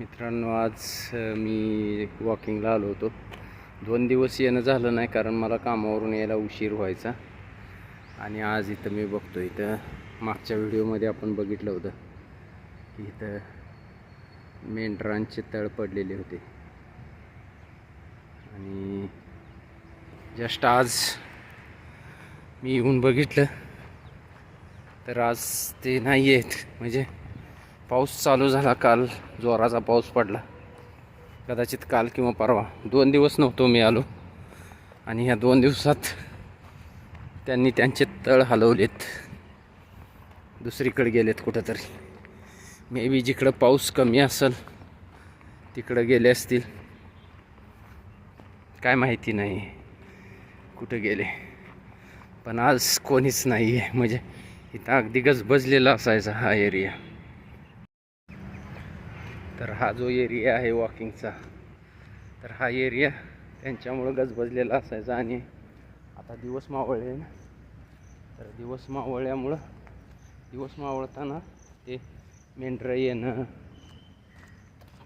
मित्रांनो आज मी वॉकिंगला आलो होतो. दोन दिवस येणं झालं नाही कारण मला कामावरून यायला उशीर व्हायचा. आणि आज इथं मी बघतो इथं मागच्या व्हिडिओमध्ये आपण बघितलं होतं की इथं मेंढरांचे तळ पडलेले होते. आणि जस्ट आज मी येऊन बघितलं तर आज ते नाही आहेत म्हणजे पाऊस चालू झाला काल जोराचा पाऊस पडला. कदाचित काल किंवा परवा. दोन दिवस नव्हतो मी आलो. आणि ह्या दोन दिवसात त्यांनी त्यांचे तळ हलवलेत. दुसरीकडे गेलेत कुठंतरी. मे बी जिकडं पाऊस कमी असेल तिकडं गेले असतील. काय माहिती नाही कुठं गेले. पण आज कोणीच नाही आहे म्हणजे इथं अगदी गजबजलेला असायचा हा एरिया तर हा जो एरिया आहे वॉकिंगचा तर हा एरिया त्यांच्यामुळं गजबजलेला असायचा आणि आता दिवस मावळले ना. तर दिवस मावळल्यामुळं दिवस मावळताना ते मेंढरं येणं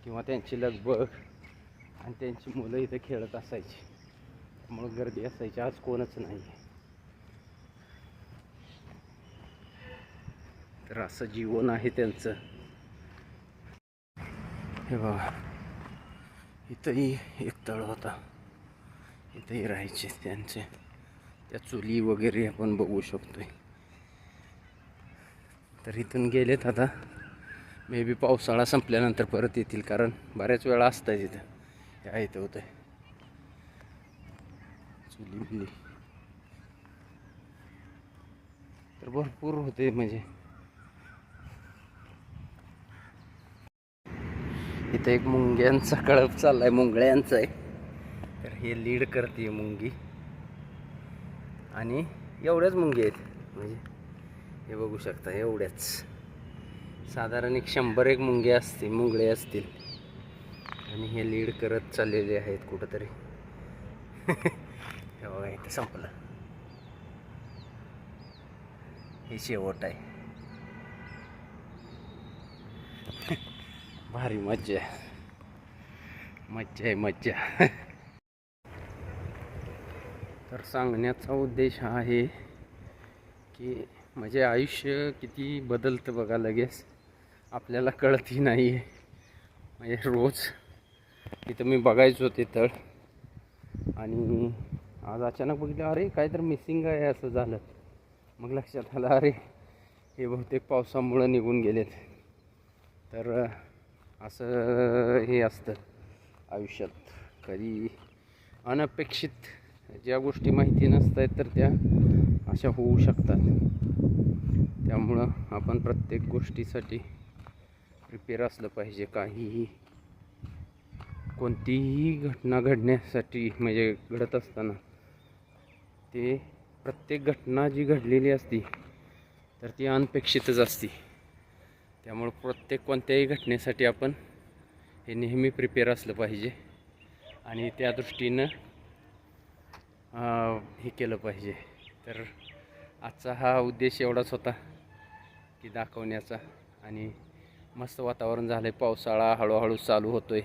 किंवा त्यांची लगबग आणि त्यांची मुलं इथं खेळत असायची. त्यामुळं गर्दी असायची. आज कोणच नाही. तर असं जीवन आहे त्यांचं. हे बघा इथंही एक तळ होता इथंही राहायचे त्यांचे त्या चुली वगैरे आपण बघू शकतोय तर इथून गेलेत आता मे बी पावसाळा संपल्यानंतर परत येतील कारण बऱ्याच वेळा असतात इथं या इथं होतं. चुली बिली. तर भरपूर होते म्हणजे. इथं एक मुंग्यांचा कळप चाललाय मुंगळ्यांचा आहे. तर हे लीड करते मुंगी. आणि एवढ्याच मुंगी आहेत. म्हणजे हे बघू शकता एवढ्याच. साधारण एक शंभर एक मुंगे असतील मुंगळे असतील. आणि हे लीड करत चाललेले आहेत कुठंतरी. हे बघा इथं संपलं. हे शेवट आहे. भारी मज्जा मज्जा आहे मज्जा. तर सांगण्याचा उद्देश हा आहे की म्हणजे आयुष्य किती बदलतं बघा लगेच. आपल्याला कळतही नाही. आहे म्हणजे रोज तिथं मी बघायचो ते तळ. आणि आज अचानक बघितलं अरे काय तर मिसिंग आहे असं झालं. मग लक्षात आलं अरे हे बहुतेक पावसामुळं निघून गेलेत. तर असं हे असतं आयुष्यात. कधी अनपेक्षित ज्या गोष्टी माहिती नसतात तर त्या अशा होऊ शकतात. त्यामुळं आपण प्रत्येक गोष्टीसाठी प्रिपेअर असलं पाहिजे. काहीही कोणतीही घटना घडण्यासाठी म्हणजे घडत असताना ते प्रत्येक घटना जी घडलेली असती तर ती अनपेक्षितच असती. त्यामुळं प्रत्येक कोणत्याही घटनेसाठी आपण हे नेहमी प्रिपेअर असलं पाहिजे. आणि त्या दृष्टीनं हे केलं पाहिजे. तर आजचा हा उद्देश एवढाच होता की दाखवण्याचा. आणि मस्त वातावरण झालं आहे पावसाळा हळूहळू चालू होतो आहे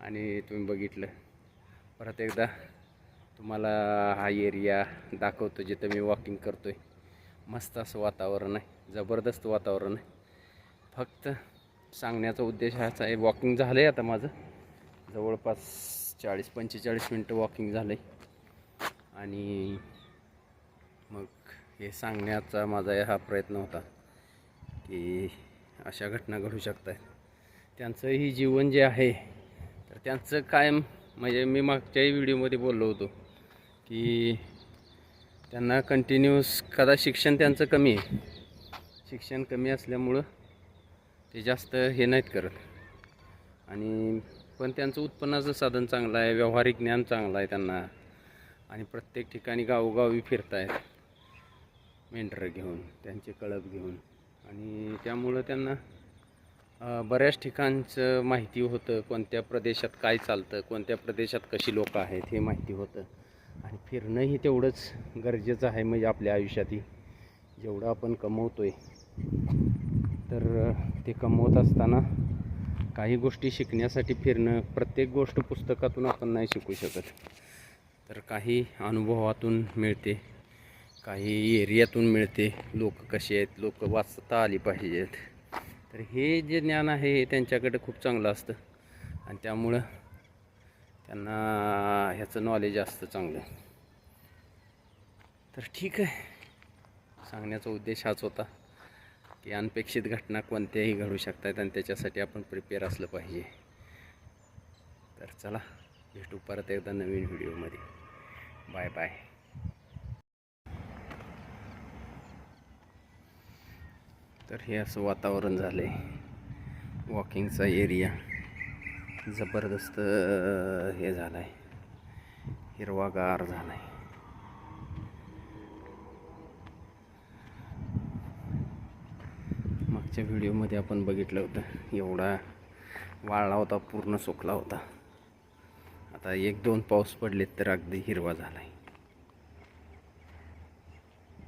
आणि तुम्ही बघितलं. परत एकदा तुम्हाला हा एरिया दाखवतो जिथं मी वॉकिंग करतो आहे मस्त असं वातावरण आहे. जबरदस्त वातावरण आहे. फक्त सांगण्याचा उद्देश हाच आहे. वॉकिंग झालं आहे आता माझं. जवळपास चाळीस पंचेचाळीस मिनटं वॉकिंग झालं आहे आणि मग हे सांगण्याचा माझा हा प्रयत्न होता की अशा घटना घडू शकतात त्यांचंही जीवन जे आहे तर त्यांचं कायम म्हणजे मी मागच्याही व्हिडिओमध्ये बोललो होतो की त्यांना कंटिन्यूस कदा शिक्षण त्यांचं कमी आहे. शिक्षण कमी असल्यामुळं ते जास्त हे नाहीत करत. आणि पण त्यांचं उत्पन्नाचं साधन चांगलं आहे व्यावहारिक ज्ञान चांगलं आहे त्यांना. आणि प्रत्येक ठिकाणी गावोगावी फिरतायत. मेंढरं घेऊन त्यांचे कळप घेऊन. आणि त्यामुळं त्यांना बऱ्याच ठिकाणचं माहिती होतं कोणत्या प्रदेशात काय चालतं कोणत्या प्रदेशात कशी लोकं आहेत हे माहिती होतं. आणि फिरणंही तेवढंच गरजेचं आहे म्हणजे आपल्या आयुष्यातही. जेवढं आपण कमवतो आहे तर ते कमवत असताना काही गोष्टी शिकण्यासाठी फिरणं प्रत्येक गोष्ट पुस्तकातून आपण नाही शिकू शकत. तर काही अनुभवातून मिळते काही एरियातून मिळते. लोक कसे आहेत? लोक वाचता आली पाहिजेत. तर हे जे ज्ञान आहे हे त्यांच्याकडे खूप चांगलं असतं. आणि त्यामुळं त्यांना ह्याचं नॉलेज असतं चांगलं. तर ठीक आहे. सांगण्याचा उद्देश हाच होता. की अनपेक्षित घटना कोणत्याही घडू शकतात आणि त्याच्यासाठी आपण प्रिपेअर असलं पाहिजे. तर चला भेटू परत एकदा नवीन व्हिडिओमध्ये. बाय बाय तर हे असं वातावरण झालं आहे वॉकिंगचा एरिया जबरदस्त हे झालं आहे हिरवागार झाला आहे मागच्या व्हिडिओमध्ये आपण बघितलं होतं. एवढा वाळला होता पूर्ण सुकला होता. आता एक दोन पाऊस पडलेत तर अगदी हिरवा झाला आहे